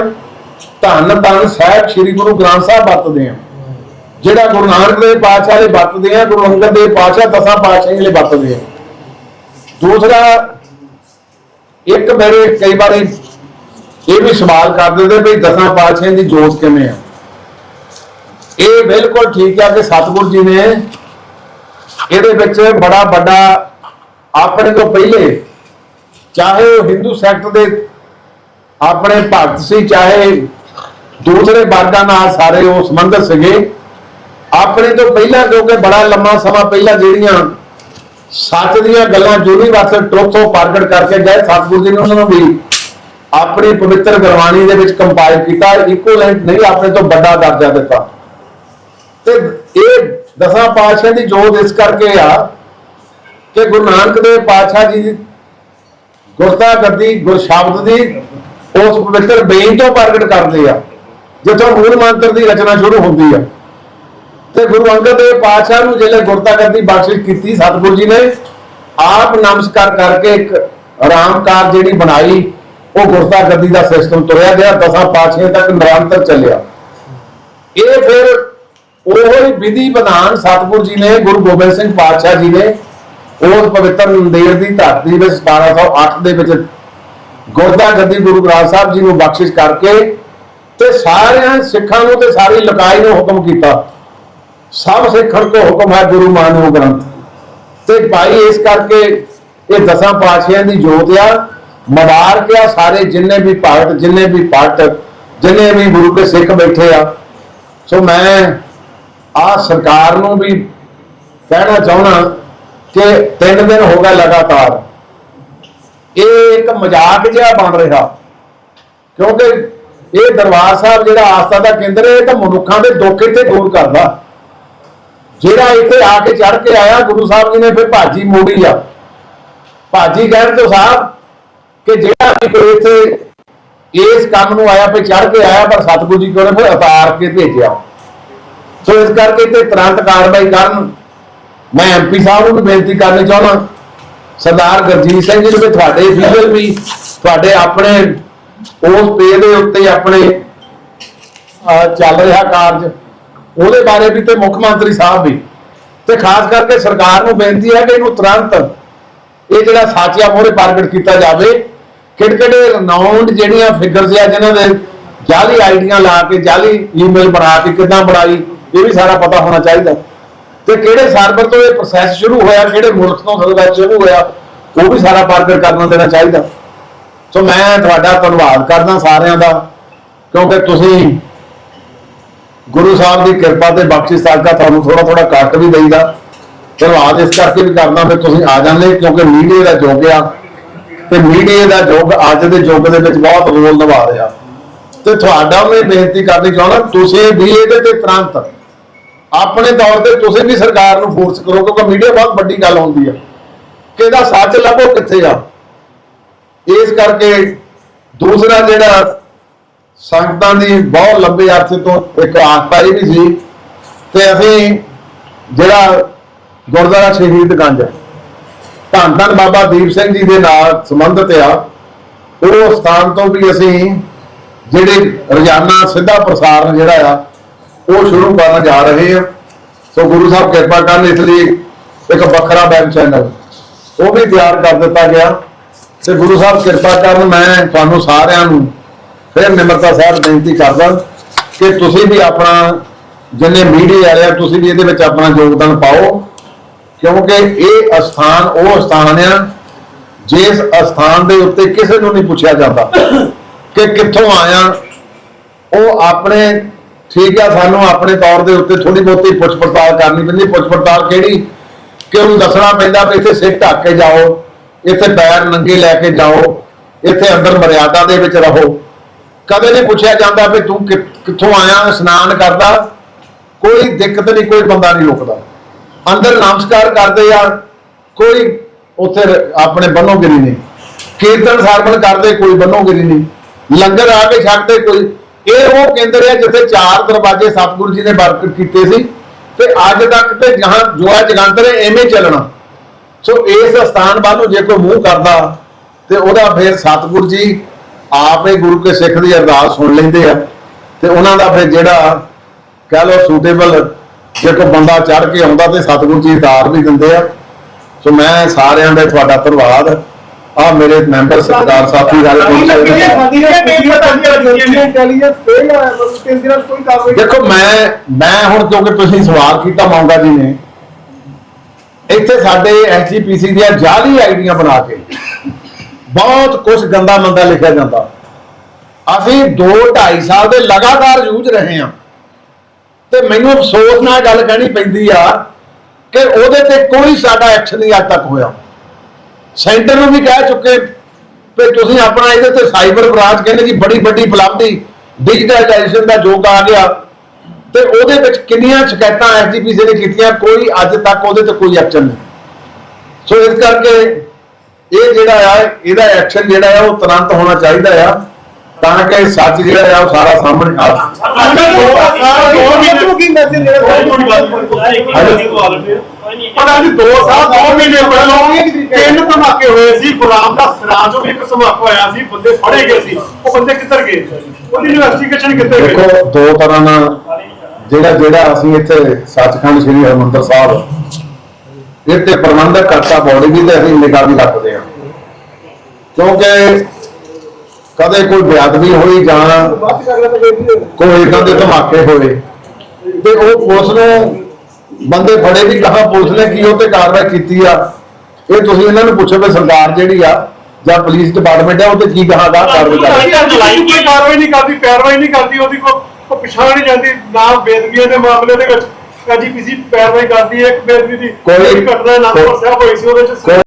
Speaker 2: ਧੰਨ ਧੰਨ ਸਾਹਿਬ ਸ੍ਰੀ ਗੁਰੂ ਗ੍ਰੰਥ ਸਾਹਿਬ ਵਰਤਦੇ ਆ ਜਿਹੜਾ ਗੁਰੂ ਨਾਨਕ ਦੇਵ ਪਾਤਸ਼ਾਹ ਦੇ ਵਰਤਦੇ ਆ, ਗੁਰੂ ਅੰਗਦ ਦੇਵ ਪਾਤਸ਼ਾਹ ਦਸਾਂ ਪਾਤਸ਼ਾਹਾਂ ਦੇ ਵਰਤਦੇ ਆ। ਦੂਸਰਾ, ਇੱਕ ਮੇਰੇ ਕਈ ਵਾਰੀ ਇਹ ਵੀ ਸਵਾਲ ਕਰ ਦਿੰਦੇ ਵੀ ਦਸਾਂ ਪਾਤਸ਼ਾਹਾਂ ਦੀ ਜੋਤ ਕਿਵੇਂ ਆ? ਇਹ ਬਿਲਕੁਲ ਠੀਕ ਆ ਕਿ ਸਤਿਗੁਰ ਜੀ ਨੇ ਇਹਦੇ ਵਿੱਚ ਬੜਾ ਵੱਡਾ ਆਪਣੇ ਤੋਂ ਪਹਿਲੇ, ਚਾਹੇ ਉਹ ਹਿੰਦੂ ਸੈਕਟ ਦੇ ਆਪਣੇ ਭਗਤ ਸੀ, ਚਾਹੇ ਦੂਸਰੇ ਵਰਗਾਂ ਨਾਲ ਸਾਰੇ ਉਹ ਸੰਬੰਧਿਤ ਸੀਗੇ ਆਪਣੇ ਤੋਂ ਪਹਿਲਾਂ ਕਿਉਂਕਿ ਬੜਾ ਲੰਮਾ ਸਮਾਂ ਪਹਿਲਾਂ ਜਿਹੜੀਆਂ ਸੱਚ ਦੀਆਂ ਗੱਲਾਂ ਯੂਨੀਵਰਸਲ ਟਰੁੱਥ ਪ੍ਰਗਟ ਕਰਕੇ ਗਏ, ਸਤਿਗੁਰੂ ਜੀ ਨੇ ਉਹਨਾਂ ਨੂੰ ਵੀ ਆਪਣੀ ਪਵਿੱਤਰ ਗੁਰਬਾਣੀ ਦੇ ਵਿੱਚ ਕੰਪਾਈਲ ਕੀਤਾ ਇਕੁਇਵਲੈਂਟ ਨਹੀਂ, ਆਪਣੇ ਤੋਂ ਵੱਡਾ ਦਰਜਾ ਦਿੱਤਾ। ਤੇ ਇਹ ਦਸਾਂ ਪਾਤਸ਼ਾਹ ਦੀ ਜੋਤ ਇਸ ਕਰਕੇ ਆ ਕਿ ਗੁਰੂ ਨਾਨਕ ਦੇਵ ਪਾਤਸ਼ਾਹ ਜੀ ਗੁਰਤਾ ਗੱਦੀ ਗੁਰ ਸ਼ਬਦ ਦੀ ਉਸ ਪਵਿੱਤਰ ਬੇਨ ਤੋਂ ਪ੍ਰਗਟ ਕਰਦੇ ਆ, ਜਿੱਥੋਂ ਮੂਲ ਮੰਤਰ ਦੀ ਰਚਨਾ ਸ਼ੁਰੂ ਹੁੰਦੀ ਆ। ਤੇ ਗੁਰੂ ਅੰਗਦ ਦੇਵ ਪਾਤਸ਼ਾਹ ਨੂੰ ਜਿਹੜੇ ਗੁਰਤਾ ਗੱਦੀ ਬਖਸ਼ਿਸ਼ ਕੀਤੀ, ਸਤਿਗੁਰੂ ਜੀ ਨੇ, ਆਪ ਨਮਸਕਾਰ ਕਰਕੇ ਇੱਕ ਆਰਾਮਕਾਰ ਜਿਹੜੀ ਬਣਾਈ, ਉਹ ਗੁਰਤਾ ਗੱਦੀ ਦਾ ਸਿਸਟਮ ਤੁਰਿਆ ਗਿਆ, ਦਸਾਂ ਪਾਤਸ਼ਾਹਾਂ ਤੱਕ ਨਿਰੰਤਰ ਚੱਲਿਆ। ਇਹ ਫਿਰ ਉਹ ਵਿਧੀ ਵਿਧਾਨ ਸਤਿਗੁਰੂ ਜੀ ਨੇ, ਗੁਰੂ ਗੋਬਿੰਦ ਸਿੰਘ ਪਾਤਸ਼ਾਹ ਜੀ ਨੇ, ਉਸ ਪਵਿੱਤਰ ਨੰਦੇੜ ਦੀ ਧਰਤੀ ਵਿੱਚ 1708 ਦੇ ਵਿੱਚ ਗੁਰਦਾ ਗੱਦੀ ਗੁਰੂ ਗ੍ਰੰਥ ਸਾਹਿਬ ਜੀ ਨੂੰ ਬਖਸ਼ਿਸ਼ ਕਰਕੇ ਤੇ ਸਾਰਿਆਂ ਸਿੱਖਾਂ ਨੂੰ ਤੇ ਸਾਰੀ ਲਕਾਈ ਨੂੰ ਹੁਕਮ ਕੀਤਾ। ਸਭ ਸਿੱਖਣ ਕੋ ਹੁਕਮ ਹੈ ਗੁਰੂ ਮਾਨਿਓ ਗ੍ਰੰਥ। ਤੇ ਭਾਈ ਇਸ ਕਰਕੇ ਇਹ ਦਸਾਂ ਪਾਤਸ਼ਾਹਾਂ ਦੀ ਜੋਤ ਆ, ਮੁਬਾਰਕ ਆ ਸਾਰੇ ਜਿੰਨੇ ਵੀ ਭਗਤ, ਜਿੰਨੇ ਵੀ ਪਟ ਜਿੰਨੇ ਵੀ ਗੁਰੂ ਕੇ ਸਿੱਖ ਬੈਠੇ ਆ। ਸੋ ਮੈਂ ਆ ਸਰਕਾਰ ਨੂੰ ਵੀ ਕਹਿਣਾ ਚਾਹਣਾ ਕਿ ਤਿੰਨ ਦਿਨ ਹੋ ਗਏ ਲਗਾਤਾਰ। ਇਹ ਇੱਕ ਮਜ਼ਾਕ ਜਿਹਾ ਬਣ ਰਿਹਾ। ਕਿਉਂਕਿ ਇਹ ਦਰਬਾਰ ਸਾਹਿਬ ਜਿਹੜਾ ਆਸਥਾ ਦਾ ਕੇਂਦਰ ਹੈ, ਇਹ ਤਾਂ ਮਨੁੱਖਾਂ ਦੇ ਦੁੱਖ ਇੱਥੇ ਦੂਰ ਕਰਦਾ। ਜਿਹੜਾ ਇੱਥੇ ਆ ਕੇ ਚੜ ਕੇ ਆਇਆ, ਗੁਰੂ ਸਾਹਿਬ ਜੀ ਨੇ ਫਿਰ ਭਾਜੀ ਮੋੜੀ ਆ। ਭਾਜੀ ਕਹਿਣ ਤੋਂ ਸਾਹਿਬ ਕਿ ਜਿਹੜਾ ਵੀ ਕੋਈ ਇੱਥੇ ਇਸ ਕੰਮ ਨੂੰ ਆਇਆ ਤੇ ਚੜ ਕੇ ਆਇਆ, ਪਰ ਸਤਿਗੁਰੂ ਜੀ ਕੋਲ ਫਿਰ ਉਤਾਰ ਕੇ ਭੇਜਿਆ। ਸੋ ਇਸ ਕਰਕੇ ਤੇ ਤੁਰੰਤ ਕਾਰਵਾਈ ਕਰਨ ਮੈਂ ਐਮਪੀ ਸਾਹਿਬ ਨੂੰ ਵੀ ਬੇਨਤੀ ਕਰਨੀ ਚਾਹੁੰਦਾ। ਸਰਦਾਰ ਗੁਰਜੀਤ ਸਿੰਘ ਜੀ ਨੇ ਤੁਹਾਡੇ ਵੀਜ਼ਲ ਵੀ, ਤੁਹਾਡੇ ਆਪਣੇ ਉਸ ਪੇ ਦੇ ਉੱਤੇ ਆਪਣੇ ਚੱਲ ਰਿਹਾ ਕਾਰਜ। ਉਹਦੇ ਬਾਰੇ ਵੀ ਤੇ ਮੁੱਖ ਮੰਤਰੀ ਸਾਹਿਬ ਵੀ। ਤੇ ਖਾਸ ਕਰਕੇ ਸਰਕਾਰ ਨੂੰ ਬੇਨਤੀ ਹੈ ਕਿ ਇਹਨੂੰ ਤੁਰੰਤ ਇਹ ਜਿਹੜਾ ਸਾਚਿਆ ਮੋਹਰੇ ਪ੍ਰਗਟ ਕੀਤਾ ਜਾਵੇ। ਕਿਹੜੇ ਰਨਾਉਂਡ ਜਿਹੜੀਆਂ ਫਿਗਰਸ ਆ, ਜਿਨ੍ਹਾਂ ਦੇ ਜਾਲੀ ਆਈਡੀਆਂ ਲਾ ਕੇ, ਜਾਲੀ ਈਮੇਲ ਬਣਾ ਕੇ ਕਿੱਦਾਂ ਬਣਾਈ, ਇਹ ਵੀ ਸਾਰਾ ਪਤਾ ਹੋਣਾ ਚਾਹੀਦਾ। ਤੇ ਕਿਹੜੇ ਸਰਵਰ ਤੋਂ ਇਹ ਪ੍ਰੋਸੈਸ ਸ਼ੁਰੂ ਹੋਇਆ, ਕਿਹੜੇ ਮੁਲਕ ਤੋਂ ਸਰਵਰ ਸ਼ੁਰੂ ਹੋਇਆ, ਉਹ ਵੀ ਸਾਰਾ ਪ੍ਰਗਟ ਕਰਨਾ ਦੇਣਾ ਚਾਹੀਦਾ। ਸੋ ਮੈਂ ਤੁਹਾਡਾ ਧੰਨਵਾਦ ਕਰਦਾ ਸਾਰਿਆਂ ਦਾ, ਕਿਉਂਕਿ ਤੁਸੀਂ ਗੁਰੂ ਸਾਹਿਬ ਦੀ ਕਿਰਪਾ ਤੇ ਬਖਸ਼ਿਸ਼ ਸਦਕਾ ਤੁਹਾਨੂੰ ਥੋੜਾ ਥੋੜਾ ਕੱਟ ਵੀ ਦੇਈਦਾ। ਧੰਨਵਾਦ ਇਸ ਕਰਕੇ ਵੀ ਕਰਦਾ ਫਿਰ ਤੁਸੀਂ ਆ ਜਾਂਦੇ, ਕਿਉਂਕਿ ਮੀਡੀਆ ਦਾ ਯੁੱਗ ਆ। ਤੇ ਮੀਡੀਆ ਦਾ ਯੁੱਗ ਅੱਜ ਦੇ ਯੁੱਗ ਦੇ ਵਿੱਚ ਬਹੁਤ ਰੋਲ ਨਿਭਾ ਰਿਹਾ। ਤੇ ਤੁਹਾਡਾ ਮੈਂ ਬੇਨਤੀ ਕਰਨੀ ਚਾਹੁੰਦਾ, ਤੁਸੀਂ ਵੀ ਇਹਦੇ ਤੇ ਤੁਰੰਤ ਆਪਣੇ ਤੌਰ ਤੇ ਤੁਸੀਂ ਵੀ ਸਰਕਾਰ ਨੂੰ ਫੋਰਸ ਕਰੋ, ਕਿਉਂਕਿ ਮੀਡੀਆ ਬਹੁਤ ਵੱਡੀ ਗੱਲ ਹੁੰਦੀ ਆ। ਕਿ ਇਹਦਾ ਸੱਚ ਲੱਭੋ ਕਿੱਥੇ ਆ? ਇਸ ਕਰਕੇ ਦੂਸਰਾ ਜਿਹੜਾ ਸੰਗਤਾਂ ਦੀ ਬਹੁਤ ਲੰਬੇ ਅਰਸੇ ਤੋਂ ਇੱਕ ਆਸਤਾ ਇਹ ਵੀ ਸੀ ਤੇ ਅਸੀਂ ਜਿਹੜਾ ਗੁਰਦੁਆਰਾ ਸ਼ਹੀਦ ਗੰਜ ਧੰਨ ਧੰਨ ਬਾਬਾ ਦੀਪ ਸਿੰਘ ਜੀ ਦੇ ਨਾਲ ਸੰਬੰਧਿਤ ਆ, ਉਹ ਸਥਾਨ ਤੋਂ ਵੀ ਅਸੀਂ ਜਿਹੜੇ ਰੋਜ਼ਾਨਾ ਸਿੱਧਾ ਪ੍ਰਸਾਰਣ ਜਿਹੜਾ ਆ, ਉਹ ਸ਼ੁਰੂ ਕਰਨ ਜਾ ਰਹੇ ਹਾਂ। ਸੋ ਗੁਰੂ ਸਾਹਿਬ ਕਿਰਪਾ ਕਰਨ ਇਸ ਲਈ ਇੱਕ ਵੱਖਰਾ ਵੈਬ ਚੈਨਲ, ਉਹ ਵੀ ਤਿਆਰ ਕਰ ਦਿੱਤਾ ਗਿਆ। ਤੇ ਗੁਰੂ ਸਾਹਿਬ ਕਿਰਪਾ ਕਰਨ ਮੈਂ ਤੁਹਾਨੂੰ ਸਾਰਿਆਂ ਨੂੰ ਫਿਰ ਨਿਮਰਤਾ ਸਾਹਿਬ ਬੇਨਤੀ ਕਰਦਾ ਕਿ ਤੁਸੀਂ ਵੀ ਆਪਣਾ ਜਿੰਨੇ ਮੀਡੀਆ ਵਾਲੇ ਤੁਸੀਂ ਵੀ ਇਹਦੇ ਵਿੱਚ ਆਪਣਾ ਯੋਗਦਾਨ ਪਾਓ, ਕਿਉਂਕਿ ਇਹ ਅਸਥਾਨ, ਉਹ ਅਸਥਾਨ ਆ, ਜਿਸ ਅਸਥਾਨ ਦੇ ਉੱਤੇ ਕਿਸੇ ਨੂੰ ਨਹੀਂ ਪੁੱਛਿਆ ਜਾਂਦਾ ਕਿ ਕਿੱਥੋਂ ਆਇਆ ਉਹ ਆਪਣੇ, ਠੀਕ ਆ, ਸਾਨੂੰ ਆਪਣੇ ਤੌਰ ਦੇ ਉੱਤੇ ਥੋੜੀ ਬਹੁਤੀ ਪੁੱਛ ਪੜਤਾਲ ਕਰਨੀ ਪੈਂਦੀ, ਪੁੱਛ ਪੜਤਾਲ ਕਿਹੜੀ, ਕਿ ਉਹਨੂੰ ਦੱਸਣਾ ਪੈਂਦਾ ਵੀ ਇੱਥੇ ਸਿਰ ਢੱਕ ਕੇ ਜਾਓ, ਇੱਥੇ ਪੈਰ ਨੰਗੇ ਲੈ ਕੇ ਜਾਓ, ਇੱਥੇ ਅੰਦਰ ਮਰਿਆਦਾ ਦੇ ਵਿੱਚ ਰਹੋ। ਕਦੇ ਨਹੀਂ ਪੁੱਛਿਆ ਜਾਂਦਾ ਵੀ ਤੂੰ ਕਿੱਥੋਂ ਆਇਆ, ਇਸ਼ਨਾਨ ਕਰਦਾ। ਕੋਈ ਦਿੱਕਤ ਨਹੀਂ, ਕੋਈ ਬੰਦਾ ਨਹੀਂ ਰੁਕਦਾ। ਅੰਦਰ ਨਮਸਕਾਰ ਕਰਦੇ ਆ, ਕੋਈ ਉੱਥੇ ਆਪਣੇ ਬੰਨੋਗਿਰੀ ਨਹੀਂ। ਕੀਰਤਨ ਸਰਵਣ ਕਰਦੇ, ਕੋਈ ਬੰਨੋਗਿਰੀ ਨਹੀਂ। ਲੰਗਰ ਆ ਕੇ ਛਕਦੇ, ਕੋਈ। ਇਹ ਉਹ ਕੇਂਦਰ ਹੈ ਜਿੱਥੇ ਚਾਰ ਦਰਵਾਜ਼ੇ ਸਤਿਗੁਰੂ ਜੀ ਨੇ ਬਰਕਤ ਕੀਤੇ ਸੀ ਤੇ ਅੱਜ ਤੱਕ ਤੇ ਜਹਾਂ ਜੋ ਹੈ ਜਗੰਤਰ ਐਵੇਂ ਚੱਲਣਾ। ਸੋ ਇਸ ਸਥਾਨ ਵੱਲ ਨੂੰ ਜੇ ਕੋਈ ਮੂੰਹ ਕਰਦਾ, ਤੇ ਉਹਦਾ ਫਿਰ ਸਤਿਗੁਰੂ ਜੀ ਆਪੇ ਗੁਰੂ ਕੇ ਸਿੱਖ ਦੀ ਅਰਦਾਸ ਸੁਣ ਲੈਂਦੇ ਆ। ਤੇ ਉਹਨਾਂ ਦਾ ਫਿਰ ਜਿਹੜਾ ਕਹਿ ਲਓ ਸੂਟੇਬਲ ਜੇ ਕੋਈ ਬੰਦਾ ਚੜ ਕੇ ਆਉਂਦਾ ਤੇ ਸਤਿਗੁਰੂ ਜੀ ਉਤਾਰ ਵੀ ਦਿੰਦੇ ਆ। ਸੋ ਮੈਂ ਸਾਰਿਆਂ ਦਾ ਤੁਹਾਡਾ ਧੰਨਵਾਦ। ਆ ਮੇਰੇ ਮੈਂਬਰ ਸਰਦਾਰ ਸਾਥੀ ਗੱਲ ਦੇਖੋ ਮੈਂ ਮੈਂ ਹੁਣ ਕਿਉਂਕਿ ਤੁਸੀਂ ਸਵਾਲ ਕੀਤਾ ਮੌਂਗਾ ਜੀ ਨੇ ਇੱਥੇ ਸਾਡੇ ਐਸਜੀਪੀਸੀ ਦੀਆਂ ਜਾਲੀ ਆਈਡੀਆਂ ਬਣਾ ਕੇ ਬਹੁਤ ਕੁਝ ਗੰਦਾ ਮੰਦਾ ਲਿਖਿਆ ਜਾਂਦਾ। ਅਸੀਂ 2 2.5 ਸਾਲ ਦੇ ਲਗਾਤਾਰ ਯੂਜ਼ ਰਹੇ ਹਾਂ। ਤੇ ਮੈਨੂੰ ਅਫਸੋਸ ਨਾਲ ਗੱਲ ਕਹਿਣੀ ਪੈਂਦੀ ਆ ਕਿ ਉਹਦੇ ਤੇ ਕੋਈ ਸਾਡਾ ਐਕਸ਼ਨ ਨਹੀਂ ਅੱਜ ਤੱਕ ਹੋਇਆ। ਸੈਂਟਰ ਨੂੰ ਵੀ ਕਹਿ ਚੁੱਕੇ ਕਿ ਤੁਸੀਂ ਆਪਣਾ ਇਹਦੇ ਤੇ ਸਾਈਬਰ ਬ੍ਰਾਂਚ ਕਹਿੰਦੇ ਜੀ ਬੜੀ ਵੱਡੀ ਉਪਲਬਧੀ ਡਿਜੀਟਲਾਈਜੇਸ਼ਨ ਦਾ ਯੁੱਗ ਆ ਗਿਆ। ਤੇ ਉਹਦੇ ਵਿੱਚ ਕਿੰਨੀਆਂ ਸ਼ਿਕਾਇਤਾਂ ਐਸਜੀਪੀਸੀ ਨੇ ਕੀਤੀਆਂ, ਕੋਈ ਅੱਜ ਤੱਕ ਉਹਦੇ ਤੇ ਕੋਈ ਐਕਸ਼ਨ ਨਹੀਂ। ਸੋ ਇਸ ਕਰਕੇ ਇਹ ਜਿਹੜਾ ਆ, ਇਹਦਾ ਐਕਸ਼ਨ ਜਿਹੜਾ ਆ, ਉਹ ਤੁਰੰਤ ਹੋਣਾ ਚਾਹੀਦਾ ਆ। ਤਾਂ ਕਿ ਸੱਚ ਜਿਹੜਾ ਆ, ਉਹ ਸਾਰਾ ਸਾਹਮਣੇ ਆ
Speaker 3: ਪਰ ਅੱਜ 2 ਸਾਲ 2 ਮਹੀਨੇ ਪਹਿਲਾਂ ਤਿੰਨ ਧਮਾਕੇ ਹੋਏ ਸੀ ਗੁਲਾਮ ਦਾ ਸਰਾਜੋਂ ਵੀ ਇੱਕ ਧਮਾਕਾ ਹੋਇਆ ਸੀ ਬੰਦੇ ਫੜੇ ਗਏ ਸੀ ਉਹ ਬੰਦੇ ਕਿੱਧਰ ਗਏ ਉਹਦੀ ਇਨਵੈਸਟੀਗੇਸ਼ਨ ਕਿੱਥੇ ਗਈ
Speaker 2: ਦੇਖੋ, ਦੋ ਤਰ੍ਹਾਂ ਨਾਲ ਜਿਹੜਾ ਜਿਹੜਾ ਅਸੀਂ ਇੱਥੇ ਸੱਚਖੰਡ ਸ੍ਰੀ ਹਰਿਮੰਦਰ ਸਾਹਿਬ ਇਹ ਤੇ ਪ੍ਰਬੰਧਕ ਕਰਤਾ ਬੋਡੀ ਵੀ ਤੇ ਅਸੀਂ ਨਿਗਾਹ ਵੀ ਰੱਖਦੇ ਹਾਂ। ਕਿਉਂਕਿ ਕਦੇ ਕੋਈ ਬੇਅਦਬੀ ਹੋਈ ਜਾਂ ਕੋਈ ਇਦਾਂ ਦੇ ਧਮਾਕੇ ਹੋਏ ਤੇ ਉਹ ਪੁਲਿਸ ਨੂੰ ਬੰਦੇ ਫੜੇ ਵੀ ਕਹਾ ਪੁਲਿਸ ਨੇ ਕੀ ਉਹ ਤੇ ਕਾਰਵਾਈ ਕੀਤੀ ਆ। ਇਹ ਤੁਸੀਂ ਇਹਨਾਂ ਨੂੰ ਪੁੱਛੋ ਵੀ ਸਰਕਾਰ ਜਿਹੜੀ ਆ ਜਾਂ ਪੁਲਿਸ ਡਿਪਾਰਟਮੈਂਟ ਆ, ਉਹ ਤੇ ਕੀ ਕਹਾਗਾ ਕਾਰਵਾਈ ਕਰ
Speaker 3: ਕਾਰਵਾਈ ਨਹੀਂ ਕਰਦੀ, ਪੈਰਵਾਈ ਨਹੀਂ ਕਰਦੀ, ਉਹਦੀ ਕੋ ਪਛਾਣ ਨਹੀਂ ਜਾਂਦੀ, ਨਾ ਬੇਦਬੀਆਂ ਦੇ ਮਾਮਲੇ ਦੇ ਵਿੱਚ। ਐਜੀਪੀਸੀ ਪੈਰਵਾਈ ਕਰਦੀ ਹੈ ਇੱਕ ਬੇਦਬੀ ਦੀ
Speaker 2: ਕੋਈ-
Speaker 3: ਘਟਨਾ ਨਾਮਪੁਰ ਸਾਹਿਬ ਹੋਈ ਸੀ ਉਹਦੇ ਚ